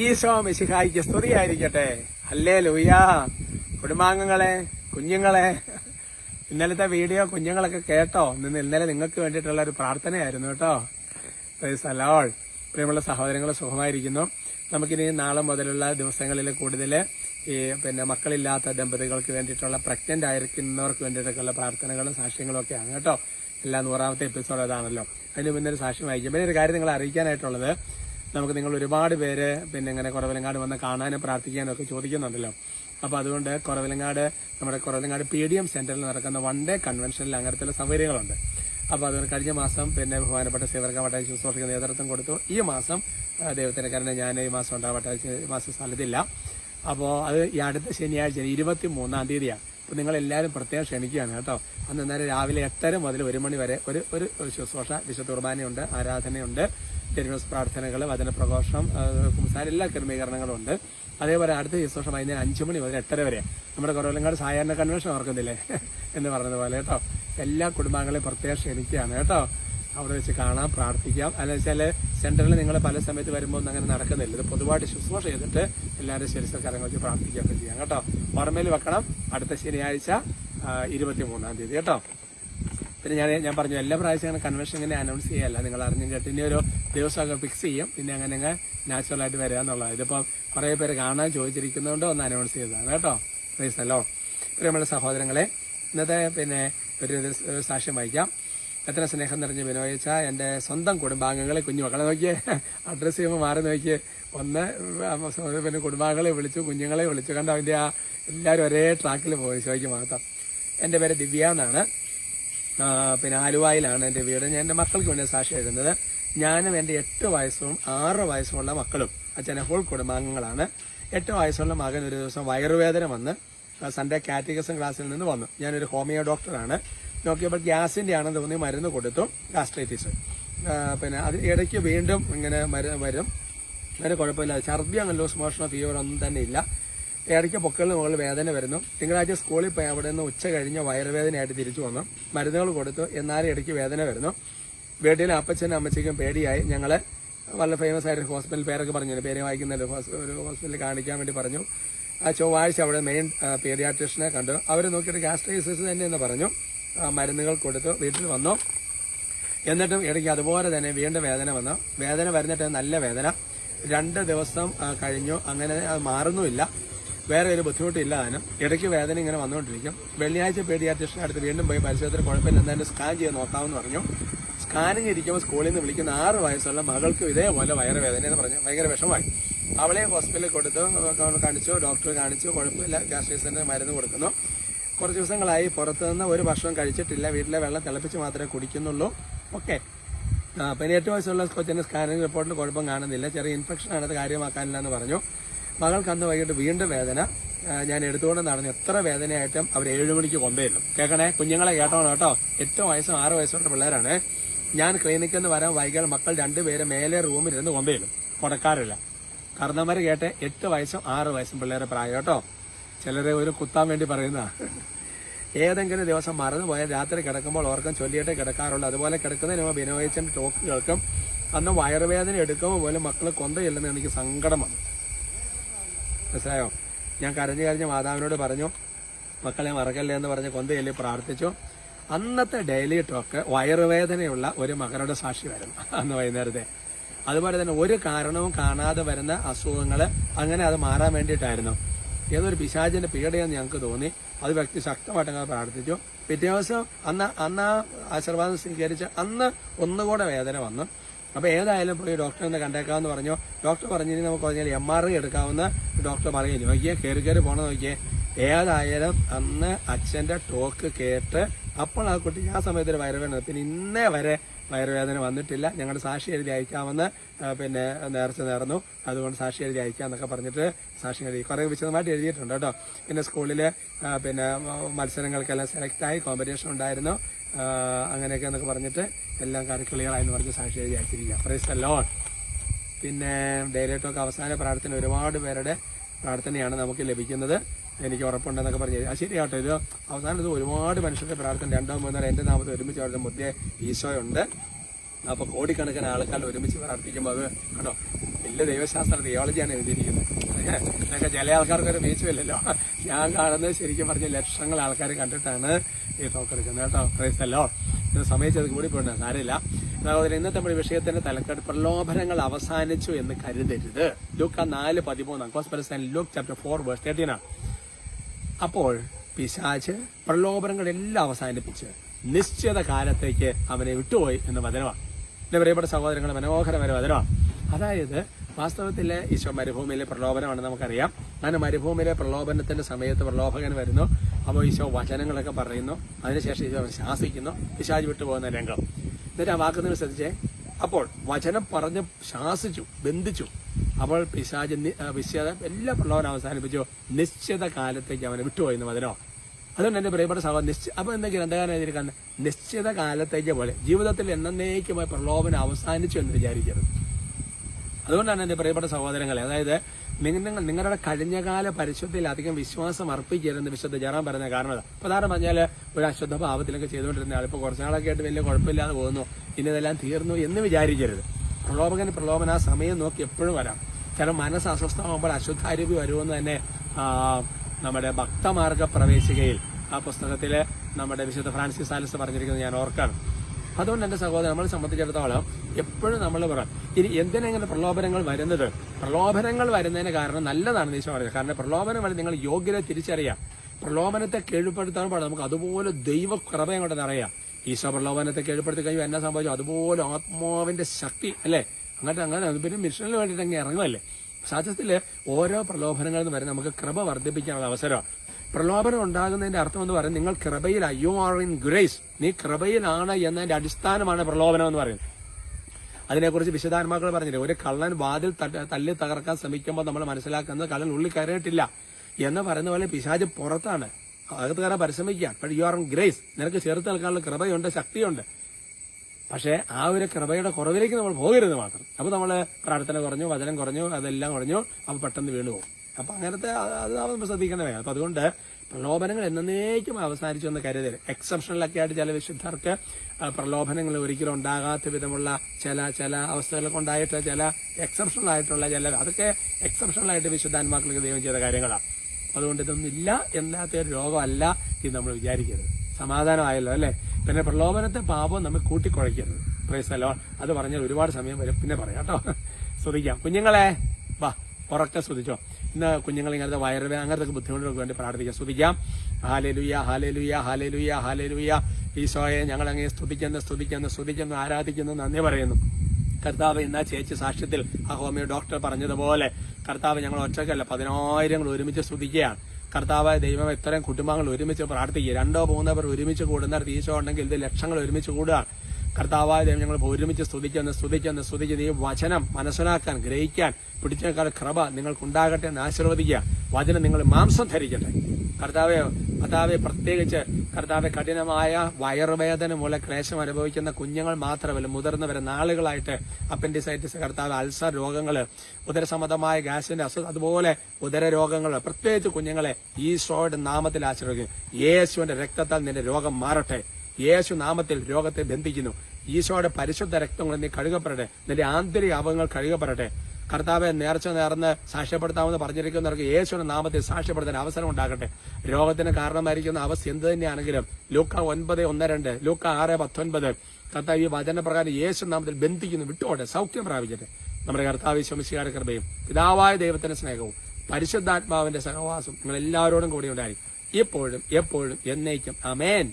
ഈശോ മിശിഹായിക്ക് സ്തുതിയായിരിക്കട്ടെ. അല്ലേ ലൂയ കുടുംബാംഗങ്ങളെ കുഞ്ഞുങ്ങളെ. ഇന്നലത്തെ വീഡിയോ കുഞ്ഞുങ്ങളൊക്കെ കേട്ടോ? ഇന്ന് ഇന്നലെ നിങ്ങൾക്ക് വേണ്ടിയിട്ടുള്ള ഒരു പ്രാർത്ഥനയായിരുന്നു കേട്ടോ. സലോൾ പ്രിയമുള്ള സഹോദരങ്ങൾ സുഖമായിരിക്കുന്നു. നമുക്കിനി നാളെ മുതലുള്ള ദിവസങ്ങളിൽ കൂടുതൽ ഈ പിന്നെ മക്കളില്ലാത്ത ദമ്പതികൾക്ക് വേണ്ടിയിട്ടുള്ള പ്രഗ്നന്റ് ആയിരിക്കുന്നവർക്ക് വേണ്ടിയിട്ടൊക്കെയുള്ള പ്രാർത്ഥനകളും സാക്ഷ്യങ്ങളും ഒക്കെയാണ് കേട്ടോ. എല്ലാ നൂറാമത്തെ എപ്പിസോഡ് അതാണല്ലോ. അതിന് മുന്നേ ഒരു സാക്ഷ്യം വായിക്കും. പിന്നെ ഒരു കാര്യം നിങ്ങൾ അറിയിക്കാനായിട്ടുള്ളത്. നമുക്ക് നിങ്ങൾ ഒരുപാട് പേര് പിന്നെ ഇങ്ങനെ കുറവിലങ്ങാട് വന്ന് കാണാനും പ്രാർത്ഥിക്കാനും ഒക്കെ ചോദിക്കുന്നുണ്ടല്ലോ. അപ്പോൾ അതുകൊണ്ട് കുറവിലങ്ങാട് നമ്മുടെ കുറവിലങ്ങാട് പി ഡി എം സെന്ററിൽ നടക്കുന്ന വൺ ഡേ കൺവെൻഷനിൽ അങ്ങനത്തെ സൗകര്യങ്ങളുണ്ട്. അപ്പോൾ അതുകൊണ്ട് കഴിഞ്ഞ മാസം പിന്നെ ബഹുമാനപ്പെട്ട സേവർക്ക വട്ടാഴ്ച ശുശ്രൂഷയ്ക്ക് നേതൃത്വം കൊടുത്തു. ഈ മാസം ദൈവത്തിന് കാരണം ഞാൻ ഈ മാസം ഉണ്ടാവട്ടാഴ്ച ഈ മാസം സ്ഥലത്തില്ല. അപ്പോൾ അത് ഈ അടുത്ത ശനിയാഴ്ച ഇരുപത്തി മൂന്നാം തീയതിയാണ്. അപ്പോൾ നിങ്ങൾ എല്ലാവരും പ്രത്യേകം ക്ഷണിക്കുകയാണ് കേട്ടോ. അന്ന് നേരം രാവിലെ എട്ടര മുതൽ ഒരു മണി വരെ ഒരു ഒരു ശുശ്രൂഷ വിശുദ്ധ കുർബാനയുണ്ട് ആരാധനയുണ്ട്. ടെലിവിഷൻ പ്രാർത്ഥനകൾ വചനപ്രഘോഷണം പ്രഘോഷം കുംസാര എല്ലാ ക്രമീകരണങ്ങളും ഉണ്ട്. അതേപോലെ അടുത്ത ദിവസം വൈകുന്നേരം അഞ്ചു മണി മുതൽ എട്ടര വരെ. നമ്മുടെ കുറവലങ്ങാട് സായാഹ്ന കൺവെൻഷൻ ഓർക്കുന്നില്ലേ? എന്ന് പറഞ്ഞതുപോലെ കേട്ടോ. എല്ലാ കുടുംബാംഗങ്ങളെയും പ്രത്യേകം ക്ഷണിക്കുകയാണ് കേട്ടോ. അവിടെ വെച്ച് കാണാം പ്രാർത്ഥിക്കാം. അല്ല വെച്ചാൽ സെന്ററിൽ നിങ്ങൾ പല സമയത്ത് വരുമ്പോൾ അങ്ങനെ നടക്കുന്നില്ല. ഇത് പൊതുവായിട്ട് ശുശ്രൂഷ ചെയ്തിട്ട് എല്ലാവരും ശരിസക്കാരങ്ങൾ വെച്ച് പ്രാർത്ഥിക്കുകയൊക്കെ ചെയ്യാം കേട്ടോ. ഓർമ്മയിൽ വെക്കണം അടുത്ത ശനിയാഴ്ച ഇരുപത്തി മൂന്നാം തീയതി കേട്ടോ. പിന്നെ ഞാൻ ഞാൻ പറഞ്ഞു എല്ലാ പ്രാവശ്യം അങ്ങനെ കൺവെൻഷൻ ഇങ്ങനെ അനൗൺസ് ചെയ്യല്ല. നിങ്ങൾ അറിഞ്ഞും കേട്ട് ഇനി ഒരു ദിവസമൊക്കെ ഫിക്സ് ചെയ്യും. പിന്നെ അങ്ങനെ അങ്ങ് നാച്ചുറൽ ആയിട്ട് വരിക എന്നുള്ളത് ഇതിപ്പോൾ കുറേ പേര് കാണാൻ ചോദിച്ചിരിക്കുന്നതുകൊണ്ട് ഒന്ന് അനൗൺസ് ചെയ്തതാണ് കേട്ടോ. പ്രൈസല്ലോ നമ്മുടെ സഹോദരങ്ങളെ ഇന്നത്തെ പിന്നെ ഒരു സാക്ഷ്യം വായിക്കാം എത്ര സ്നേഹം നിറഞ്ഞ് വിനോയിച്ച എന്റെ സ്വന്തം കുടുംബാംഗങ്ങളെ കുഞ്ഞു മക്കളെ നോക്കിയേ. അഡ്രസ്സ് ചെയ്യുമ്പോൾ മാറി നോക്കിയേ. ഒന്ന് പിന്നെ കുടുംബാംഗങ്ങളെ വിളിച്ചു കുഞ്ഞുങ്ങളെ വിളിച്ചു. കണ്ടോ അതിന്റെ ആ എല്ലാവരും ഒരേ ട്രാക്കിൽ പോയി. ചോദിക്കും മാത്രം. എന്റെ പേര് ദിവ്യ എന്നാണ്. പിന്നെ ആലുവായിലാണ് എന്റെ വീട്. ഞാൻ എന്റെ മക്കൾക്ക് വേണ്ടി സാക്ഷി എഴുതുന്നത്. ഞാനും എന്റെ എട്ട് വയസ്സും ആറ് വയസ്സുമുള്ള മക്കളും അച്ഛന്റെ ഹോൾ കുടുംബാംഗങ്ങളാണ്. എട്ട് വയസ്സുള്ള മകൻ ഒരു ദിവസം വയറുവേദന വന്ന് സൺഡേ കാറ്റഗസം ക്ലാസ്സിൽ നിന്ന് വന്നു. ഞാനൊരു ഹോമിയോ ഡോക്ടറാണ്. നോക്കിയപ്പോൾ ഗ്യാസിന്റെ ആണെന്ന് തോന്നി മരുന്ന് കൊടുത്തു ഗാസ്ട്രൈറ്റിസ് പിന്നെ അത് ഇടയ്ക്ക് വീണ്ടും ഇങ്ങനെ മരുന്ന് വരും. അങ്ങനെ കുഴപ്പമില്ല. ഛർദി അങ്ങനെ ലൂസ് മോഷണോ ഫീവർ ഒന്നും തന്നെ ഇല്ല. ഇടയ്ക്ക് പൊക്കളിന് മുകളിൽ വേദന വരുന്നു. തിങ്കളാഴ്ച സ്കൂളിൽ പോയി അവിടെ നിന്ന് ഉച്ച കഴിഞ്ഞ് വയറുവേദനയായിട്ട് തിരിച്ചു വന്നു. മരുന്നുകൾ കൊടുത്തു. എന്നാലും ഇടയ്ക്ക് വേദന വരുന്നു. വീട്ടിലെ അപ്പച്ചനും അമ്മച്ചയ്ക്കും പേടിയായി. ഞങ്ങൾ വളരെ ഫേമസ് ആയിട്ട് ഹോസ്പിറ്റൽ പേരൊക്കെ പറഞ്ഞു. പേര് വായിക്കുന്ന ഒരു ഹോസ്പിറ്റലിൽ കാണിക്കാൻ വേണ്ടി പറഞ്ഞു. ആ ചൊവ്വാഴ്ച അവിടെ മെയിൻ പീഡിയാട്രിഷനെ കണ്ടു. അവർ നോക്കിയിട്ട് ഗാസ്ട്രൈസിസ് തന്നെ എന്ന് പറഞ്ഞു മരുന്നുകൾ കൊടുത്തു. വീട്ടിൽ വന്നു. എന്നിട്ടും ഇടയ്ക്ക് അതുപോലെ തന്നെ വീണ്ടും വേദന വന്നു. വേദന വരുന്നിട്ട് നല്ല വേദന. രണ്ട് ദിവസം കഴിഞ്ഞു. അങ്ങനെ മാറുന്നുമില്ല. വേറെ ഒരു ബുദ്ധിമുട്ടില്ല അതിന്. ഇടയ്ക്ക് വേദന ഇങ്ങനെ വന്നുകൊണ്ടിരിക്കും. വെള്ളിയാഴ്ച പേഡിയാട്രിഷന്റെ അടുത്ത് വീണ്ടും പോയി പരിശോധന കുഴപ്പമില്ല. എന്തായാലും സ്കാൻ ചെയ്ത് നോക്കാമെന്ന് പറഞ്ഞു. സ്കാനിങ് ഇരിക്കുമ്പോൾ സ്കൂളിൽ നിന്ന് വിളിക്കുന്ന ആറ് വയസ്സുള്ള മകൾക്കും ഇതേപോലെ വയറുവേദന എന്ന് പറഞ്ഞു ഭയങ്കര വിഷമമായി. അവളെ ഹോസ്പിറ്റലിൽ കൊടുത്തു കാണിച്ചു ഡോക്ടർ കാണിച്ചു കുഴപ്പമില്ല. ഗ്യാസ്ട്രീസിന്റെ മരുന്ന് കൊടുക്കുന്നു. കുറച്ച് ദിവസങ്ങളായി പുറത്തുനിന്ന് ഒരു ഭക്ഷണം കഴിച്ചിട്ടില്ല. വീട്ടിലെ വെള്ളം തിളപ്പിച്ച് മാത്രമേ കുടിക്കുന്നുള്ളൂ. ഓക്കെ എട്ട് വയസ്സുള്ള കൊച്ചിന്റെ സ്കാനിങ് റിപ്പോർട്ടിൽ കുഴപ്പം കാണുന്നില്ല. ചെറിയ ഇൻഫെക്ഷൻ അത് കാര്യമാക്കാനില്ല എന്ന് പറഞ്ഞു. മകൾക്ക് അന്ന് വൈകിട്ട് വീണ്ടും വേദന. ഞാൻ എടുത്തുകൊണ്ട് നടന്നു. എത്ര വേദനയായിട്ടും അവർ ഏഴു മണിക്ക് കൊണ്ടുവരുന്നു. കേൾക്കണേ കുഞ്ഞുങ്ങളെ കേട്ടോണം കേട്ടോ. എട്ട് വയസ്സും ആറ് വയസ്സുള്ള പിള്ളേരാണ്. ഞാൻ ക്ലിനിക്കിൽ നിന്ന് വരാൻ വൈകാൽ മക്കൾ രണ്ടുപേരെ മേലെ റൂമിലിരുന്ന് കൊണ്ടുവരും. മുടക്കാറില്ല കർണന്മാർ കേട്ടെ എട്ട് വയസ്സും ആറ് വയസ്സും പിള്ളേരെ പ്രായം കേട്ടോ. ചിലരെ ഒരു കുത്താൻ വേണ്ടി പറയുന്ന ഏതെങ്കിലും ദിവസം മറന്നുപോയാൽ രാത്രി കിടക്കുമ്പോൾ ഓർക്കം ചൊല്ലിയിട്ടേ കിടക്കാറുള്ളൂ. അതുപോലെ കിടക്കുന്നതിന് മുമ്പ് വിനോദിച്ചൻ ടോക്ക് കേൾക്കും. അന്ന് വയറുവേദന എടുക്കുമ്പോൾ പോലും മക്കൾ കൊന്തയില്ലെന്ന് എനിക്ക് സങ്കടം വന്നു മനസ്സിലായോ? ഞാൻ കരഞ്ഞു കരഞ്ഞ് മാതാവിനോട് പറഞ്ഞു മക്കളെ മറക്കല്ലേ എന്ന് പറഞ്ഞ് കൊന്തയല്ലി പ്രാർത്ഥിച്ചു. അന്നത്തെ ഡെയിലി ടോക്ക് വയറുവേദനയുള്ള ഒരു മകനോട് സാക്ഷി വരുന്നു അന്ന് വൈകുന്നേരത്തെ. അതുപോലെ തന്നെ ഒരു കാരണവും കാണാതെ വരുന്ന അസുഖങ്ങൾ അങ്ങനെ അത് മാറാൻ വേണ്ടിയിട്ടായിരുന്നു. ഏതൊരു പിശാചിന്റെ പീഡയെന്ന് ഞങ്ങൾക്ക് തോന്നി. അത് വ്യക്തി ശക്തമായിട്ട് ഞങ്ങൾ പ്രാർത്ഥിച്ചു. പിറ്റേ ദിവസം അന്ന് അന്ന് ആശീർവാദം സ്വീകരിച്ച് അന്ന് ഒന്നുകൂടെ വേദന വന്നു. അപ്പൊ ഏതായാലും പോയി ഡോക്ടറെ ഒന്ന് കണ്ടേക്കാമെന്ന് പറഞ്ഞു. ഡോക്ടർ പറഞ്ഞു നമുക്ക് പറഞ്ഞാൽ എം ആർ ഐ എടുക്കാവുന്ന ഡോക്ടർ പറയുന്നു നോക്കിയേ കയറി കയറി പോകണം നോക്കിയേ. ഏതായാലും അന്ന് അച്ഛന്റെ ടോക്ക് കേട്ട് അപ്പോൾ ആ കുട്ടിക്ക് ആ സമയത്ത് ഒരു വയറുവേദന പിന്നെ ഇന്നേ വരെ വയറുവേദന വന്നിട്ടില്ല. ഞങ്ങളുടെ സാക്ഷി എഴുതി അയക്കാമെന്ന് പിന്നെ നേർച്ച നേർന്നു. അതുകൊണ്ട് സാക്ഷി എഴുതി അയക്കാന്നൊക്കെ പറഞ്ഞിട്ട് സാക്ഷി എഴുതി കുറെ വിശദമായിട്ട് എഴുതിയിട്ടുണ്ട് കേട്ടോ. പിന്നെ സ്കൂളിൽ പിന്നെ മത്സരങ്ങൾക്കെല്ലാം സെലക്ട് ആയി കോമ്പറ്റീഷൻ ഉണ്ടായിരുന്നു. അങ്ങനെയൊക്കെ എന്നൊക്കെ പറഞ്ഞിട്ട് എല്ലാം കാര്യം ക്ലിയർ ആയെന്ന് പറഞ്ഞ് സാക്ഷി എഴുതി അയച്ചിരിക്കുക പ്രൈസ് അല്ലോ പിന്നെ ഡെയിലി ടോക്ക് അവസാന പ്രാർത്ഥന ഒരുപാട് പേരുടെ പ്രാർത്ഥനയാണ് നമുക്ക് ലഭിക്കുന്നത്. എനിക്ക് ഉറപ്പുണ്ടെന്നൊക്കെ പറഞ്ഞു ആ ശരിയാട്ടോ ഇത് അവസാനം ഇത് ഒരുപാട് മനുഷ്യരുടെ പ്രാർത്ഥന. രണ്ടോ മൂന്നോ എന്റെ നാമത്തെ ഒരുമിച്ച് അവരുടെ മുദ്ദേ ഈശോയുണ്ട്. അപ്പോൾ കോടിക്കണക്കിന് ആൾക്കാർ ഒരുമിച്ച് പ്രാർത്ഥിക്കുമ്പോൾ അത് കണ്ടോ? വലിയ ദൈവശാസ്ത്ര തിയോളജിയാണ് എഴുതിയിരിക്കുന്നത്. ഇതൊക്കെ ചില ആൾക്കാർക്ക് ഒരു വീഴ്ചയില്ലല്ലോ ഞാൻ കാണുന്നത് ശരിക്കും പറഞ്ഞ ലക്ഷങ്ങൾ ആൾക്കാർ കണ്ടിട്ടാണ് ഈ ടോക്ക് എടുക്കുന്നത് കേട്ടോ. പ്രൈസല്ലോ ഇത് സമയത്ത് കൂടി പോകണ്ട സാരമില്ല. സഹോദരൻ ഇന്നത്തെ നമ്മുടെ വിഷയത്തിന്റെ തലക്കെട്ട് പ്രലോഭനങ്ങൾ അവസാനിച്ചു എന്ന് കരുതരുത്. ലൂക്ക നാല് പതിമൂന്നാം. കോസ്പെറസ് ലൂക്ക് ചാപ്റ്റർ ഫോർ വേഴ്സ് തേർട്ടീനാണ് അപ്പോൾ പിശാച്ച് പ്രലോഭനങ്ങളെല്ലാം അവസാനിപ്പിച്ച് നിശ്ചിത കാലത്തേക്ക് അവനെ വിട്ടുപോയി എന്ന് വചനമാണ്. എന്റെ പ്രിയപ്പെട്ട സഹോദരങ്ങളുടെ മനോഹരമായ വചനമാണ്. അതായത് വാസ്തവത്തിലെ ഈശോ മരുഭൂമിയിലെ പ്രലോഭനമാണെന്ന് നമുക്കറിയാം. അങ്ങനെ മരുഭൂമിയിലെ പ്രലോഭനത്തിന്റെ സമയത്ത് പ്രലോഭകൻ വരുന്നു. അപ്പോൾ ഈശോ വചനങ്ങളൊക്കെ പറയുന്നു. അതിനുശേഷം ഈശോ ശാസിക്കുന്നു. പിശാജ് വിട്ടുപോകുന്ന രംഗം. എന്നിട്ട് ആ വാക്ക് ശ്രദ്ധിച്ചേ. അപ്പോൾ വചനം പറഞ്ഞ് ശാസിച്ചു ബന്ധിച്ചു. അപ്പോൾ പിശാജ് വിശ്വത എല്ലാ പ്രലോഭനം അവസാനിപ്പിച്ചു. നിശ്ചിത കാലത്തേക്ക് അവനെ വിട്ടുപോയിരുന്നു വചനോ അതുകൊണ്ട് എന്റെ പ്രിയപ്പെട്ട സഹോദരൻ നിശ്ച അപ്പൊ എന്താ ഗ്രന്ഥകാരൻ എഴുതിയിരിക്കുന്നത്? നിശ്ചിത കാലത്തേക്ക് പോലെ. ജീവിതത്തിൽ എന്നേക്കുമായി പ്രലോഭനം അവസാനിച്ചു എന്ന് വിചാരിക്കരുത്. അതുകൊണ്ടാണ് എന്റെ പ്രിയപ്പെട്ട സഹോദരങ്ങളെ അതായത് നിങ്ങൾ നിങ്ങളുടെ കഴിഞ്ഞകാല പരിശുദ്ധിയിൽ അധികം വിശ്വാസം അർപ്പിക്കരുതെന്ന് വിശുദ്ധ ജറാൻ പറഞ്ഞ കാരണം. പ്രധാനം പറഞ്ഞാൽ ഒരു അശുദ്ധ ഭാവത്തിലൊക്കെ ചെയ്തുകൊണ്ടിരുന്ന ആൾ ഇപ്പൊ കുറച്ച് നാളൊക്കെ ആയിട്ട് വലിയ കുഴപ്പമില്ലാതെ പോകുന്നു. ഇനി ഇതെല്ലാം തീർന്നു എന്ന് വിചാരിക്കരുത്. പ്രലോഭകൻ പ്രലോഭന ആ സമയം നോക്കി എപ്പോഴും വരാം. ചില മനസ്സ് അസ്വസ്ഥമാകുമ്പോൾ അശുദ്ധാരൂപി വരുമെന്ന് തന്നെ നമ്മുടെ ഭക്തമാർഗ പ്രവേശികയിൽ ആ പുസ്തകത്തിൽ നമ്മുടെ വിശുദ്ധ ഫ്രാൻസിസ് ആലിസ് പറഞ്ഞിരിക്കുന്നത് ഞാൻ ഓർക്കാണ്. അതുകൊണ്ട് എന്റെ സഹോദരൻ നമ്മളെ സംബന്ധിച്ചിടത്തോളം എപ്പോഴും നമ്മൾ പറയാം ഇനി എന്തിനെങ്ങനെ പ്രലോഭനങ്ങൾ വരുന്നത്? പ്രലോഭനങ്ങൾ വരുന്നതിന് കാരണം നല്ലതാണ് ഈശോ പറയുന്നത് കാരണം പ്രലോഭനം വഴി നിങ്ങൾ യോഗ്യത തിരിച്ചറിയാം. പ്രലോഭനത്തെ കീഴ്പ്പെടുത്താൻ നമുക്ക് അതുപോലെ ദൈവ കൊണ്ട് നിറയാം. ഈശോ പ്രലോഭനത്തെ കീഴ്പ്പെടുത്തി കഴിയുമ്പോൾ എന്നാ സംഭവിച്ചു? അതുപോലെ ആത്മാവിന്റെ ശക്തി അല്ലേ? അങ്ങനത്തെ അങ്ങനെ പിന്നെ മിഷനിൽ വേണ്ടിയിട്ട് അങ്ങ് ഇറങ്ങുമല്ലേ സാധ്യത്തിൽ ഓരോ പ്രലോഭനങ്ങളിൽ നിന്ന് വരെ നമുക്ക് കൃപ വർദ്ധിപ്പിക്കാനുള്ള അവസരമാണ്. പ്രലോഭനം ഉണ്ടാകുന്നതിന്റെ അർത്ഥം എന്ന് പറയുന്നത് നിങ്ങൾ കൃപയിൽ യു ആർ ഇൻ ഗ്രേസ് നീ കൃപയിലാണ് എന്നതിന്റെ അടിസ്ഥാനമാണ് പ്രലോഭനം എന്ന് പറയുന്നത്. അതിനെക്കുറിച്ച് വിശദാത്മാക്കൾ പറഞ്ഞില്ലേ? ഒരു കള്ളൻ വാതിൽ തല്ലി തകർക്കാൻ ശ്രമിക്കുമ്പോൾ നമ്മൾ മനസ്സിലാക്കുന്നത് കള്ളൻ ഉള്ളിൽ കയറിയിട്ടില്ല എന്ന് പറയുന്ന പോലെ പിശാജ് പുറത്താണ്. അകത്ത് കയറാൻ പരിശ്രമിക്കുക. പക്ഷേ യു ആർ ഗ്രേസ് നിനക്ക് ചേർത്ത് നിൽക്കാനുള്ള കൃപയുണ്ട് ശക്തിയുണ്ട്. പക്ഷേ ആ ഒരു കൃപയുടെ കുറവിലേക്ക് നമ്മൾ പോകരുത് മാത്രം. അപ്പോൾ നമ്മൾ പ്രാർത്ഥന കുറഞ്ഞു വചനം കുറഞ്ഞു അതെല്ലാം കുറഞ്ഞു അപ്പോൾ പെട്ടെന്ന് വീണു പോകും അപ്പൊ അങ്ങനത്തെ അത് നമ്മൾ ശ്രദ്ധിക്കേണ്ടതാണ്. അപ്പൊ അതുകൊണ്ട് പ്രലോഭനങ്ങൾ എന്നേക്കും അവസാനിച്ചു എന്ന് കരുതരുത്. എക്സെപ്ഷണലൊക്കെ ആയിട്ട് ചില വിശുദ്ധർക്ക് പ്രലോഭനങ്ങൾ ഒരിക്കലും ഉണ്ടാകാത്ത വിധമുള്ള ചില ചില അവസ്ഥകളൊക്കെ ഉണ്ടായിട്ട് ചില എക്സെപ്ഷണൽ ആയിട്ടുള്ള ചില അതൊക്കെ എക്സെപ്ഷണൽ ആയിട്ട് വിശുദ്ധാത്മാക്കൾക്ക് ദൈവം ചെയ്ത കാര്യങ്ങളാണ്. അതുകൊണ്ട് ഇതൊന്നും ഇല്ല എന്നാത്ത ഒരു രോഗമല്ല ഇത് നമ്മൾ വിചാരിക്കരുത്. സമാധാനമായല്ലോ അല്ലെ? പിന്നെ പ്രലോഭനത്തെ പാപം നമ്മൾ കൂട്ടിക്കുഴയ്ക്കരുത്. പ്രൈസലോ അത് പറഞ്ഞാൽ ഒരുപാട് സമയം വരും. പിന്നെ പറയാം കേട്ടോ. ശ്രദ്ധിക്കാം. കുഞ്ഞുങ്ങളെ വാ. ഉറക്കെ ശ്രദ്ധിച്ചോ. ഇന്ന് കുഞ്ഞുങ്ങൾ ഇങ്ങനത്തെ വയറുവേ അങ്ങനത്തെ ബുദ്ധിമുട്ടുകൾക്ക് വേണ്ടി പ്രാർത്ഥിക്കാം. സ്തുതിക്കാം. ഹാലലുയ ഹാലലുയ ഹാലലുയ ഹാലലുയ ഈശോയെ ഞങ്ങൾ അങ്ങനെ സ്തുതിക്കുന്നു സ്തുതിക്കുന്നു സ്തുതിക്കുന്നു ആരാധിക്കുന്നു നന്ദി പറയുന്നു. കർത്താവ് ഇന്ന് ചേച്ചി സാക്ഷ്യത്തിൽ ആ ഹോമിയോ ഡോക്ടർ പറഞ്ഞതുപോലെ കർത്താവ് ഞങ്ങൾ ഒറ്റക്കല്ല പതിനായിരങ്ങൾ ഒരുമിച്ച് സ്തുതിക്കുകയാണ്. കർത്താവായ ദൈവം ഇത്രയും കുടുംബങ്ങൾ ഒരുമിച്ച് പ്രാർത്ഥിക്കുക. രണ്ടോ മൂന്നോ പേർ ഒരുമിച്ച് കൂടുന്നിടത്ത് ഈശോ ഉണ്ടെങ്കിൽ ഇത് ലക്ഷങ്ങൾ ഒരുമിച്ച് കൂടുകയാണ്. കർത്താവായ ദൈവം ഞങ്ങൾ ഒരുമിച്ച് സ്തുതിക്കുന്നു സ്തുതിക്കുന്നു സ്തുതിക്കുന്ന. ഈ വചനം മനസ്സിലാക്കാൻ ഗ്രഹിക്കാൻ പിടിച്ചേക്കാൾ കൃപ നിങ്ങൾക്കുണ്ടാകട്ടെ എന്ന് ആശീർവദിക്കുക. വചനം നിങ്ങൾ മാംസം ധരിക്കട്ടെ. കർത്താവെ കർത്താവെ പ്രത്യേകിച്ച് കർത്താവെ കഠിനമായ വയറുവേദന മൂലം ക്ലേശം അനുഭവിക്കുന്ന കുഞ്ഞുങ്ങൾ മാത്രമല്ല മുതിർന്നവരെ നാളുകളായിട്ട് അപ്പൻഡിസൈറ്റിസ് കർത്താവ് അൾസർ രോഗങ്ങൾ ഉദരസംബന്ധമായ ഗ്യാസിന്റെ അസുഖം അതുപോലെ ഉദര രോഗങ്ങൾ പ്രത്യേകിച്ച് കുഞ്ഞുങ്ങളെ ഈശോയുടെ നാമത്തിൽ ആശ്രയിക്കും യേശുവിന്റെ രക്തത്താൽ നിന്റെ രോഗം മാറട്ടെ. യേശു നാമത്തിൽ രോഗത്തെ ബന്ധിക്കുന്നു. ഈശോയുടെ പരിശുദ്ധ രക്തം കൊണ്ട് നീ കഴുകപ്പെടട്ടെ നിന്റെ ആന്തരിക അവങ്ങൾ കഴുകപ്പെടട്ടെ കർത്താവെ നേർച്ച നേർന്ന് സാക്ഷ്യപ്പെടുത്താമെന്ന് പറഞ്ഞിരിക്കുന്നവർക്ക് യേശുവിന്റെ നാമത്തിൽ സാക്ഷ്യപ്പെടുത്താൻ അവസരം ഉണ്ടാകട്ടെ. രോഗത്തിന് കാരണമായിരിക്കുന്ന അവസ്ഥ എന്ത് തന്നെയാണെങ്കിലും ലൂക്ക ഒൻപത് ഒന്ന് രണ്ട് ലൂക്ക ആറ് പത്തൊൻപത്. കർത്താവ് ഈ വചനപ്രകാരം യേശു നാമത്തിൽ ബന്ധിക്കുന്നു വിട്ടുകൊണ്ട് സൗഖ്യം പ്രാപിക്കട്ടെ. നമ്മുടെ കർത്താവ് ശമിശിയുടെ കൃപയും പിതാവായ ദൈവത്തിന്റെ സ്നേഹവും പരിശുദ്ധാത്മാവിന്റെ സഹവാസം നിങ്ങൾ എല്ലാവരോടും കൂടി ഉണ്ടായി എപ്പോഴും എപ്പോഴും എന്നേക്കും. അമേൻ